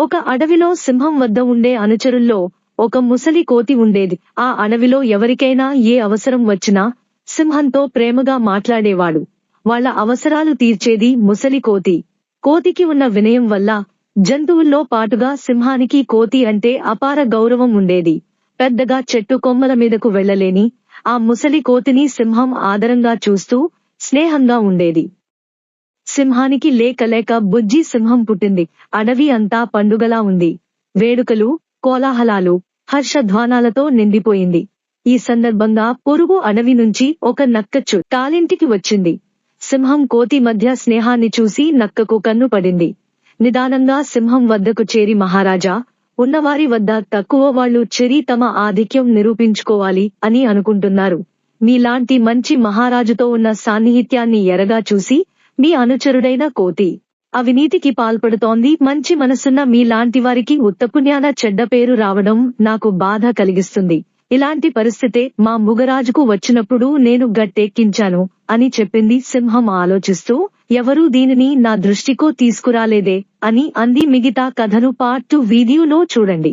ఒక అడవిలో సింహం వద్ద ఉండే అనుచరుల్లో ఒక ముసలి కోతి ఉండేది. ఆ అడవిలో ఎవరికైనా ఏ అవసరం వచ్చినా సింహంతో ప్రేమగా మాట్లాడేవాడు. వాళ్ళ అవసరాలు తీర్చేది ముసలి కోతి. కోతికి ఉన్న వినయం వల్ల జంతువుల్లో పాటుగా సింహానికి కోతి అంటే అపార గౌరవం ఉండేది. పెద్దగా చెట్టు కొమ్మల మీదకు వెళ్ళలేని ఆ ముసలి కోతిని సింహం ఆదరంగా చూస్తూ స్నేహంగా ఉండేది. సింహానికి లేక లేక బుజ్జి సింహం పుట్టింది. అడవి అంతా పండుగలా ఉంది. వేడుకలు కోలాహలాలు హర్షధ్వానాలతో నిండిపోయింది. ఈ సందర్భంగా పొరుగు అడవి నుంచి ఒక నక్కచ్చు తాలింటికి వచ్చింది. సింహం కోతి మధ్య స్నేహాన్ని చూసి నక్కకు కన్ను పడింది. నిదానంగా సింహం వద్దకు చేరి మహారాజా ఉన్నవారి వద్ద తక్కువ వాళ్ళు చెరి తమ ఆధిక్యం నిరూపించుకోవాలి అని అనుకుంటున్నారు. మీలాంటి మంచి మహారాజుతో ఉన్న సాన్నిహిత్యాన్ని ఎరగా చూసి మీ అనుచరుడైన కోతి. అవినీతికి పాల్పడుతోంది. మంచి మనసున్న మీలాంటి వారికి ఉత్తపుణ్యాన చెడ్డ పేరు రావడం నాకు బాధ కలిగిస్తుంది. ఇలాంటి పరిస్థితే మా ముగరాజుకు వచ్చినప్పుడు నేను గట్టెక్కించాను అని చెప్పింది సింహం ఆలోచిస్తూ. ఎవరూ దీనిని నా దృష్టికో తీసుకురాలేదే అని అంది మిగతా కథను పార్ట్ టూ వీడియోలో చూడండి.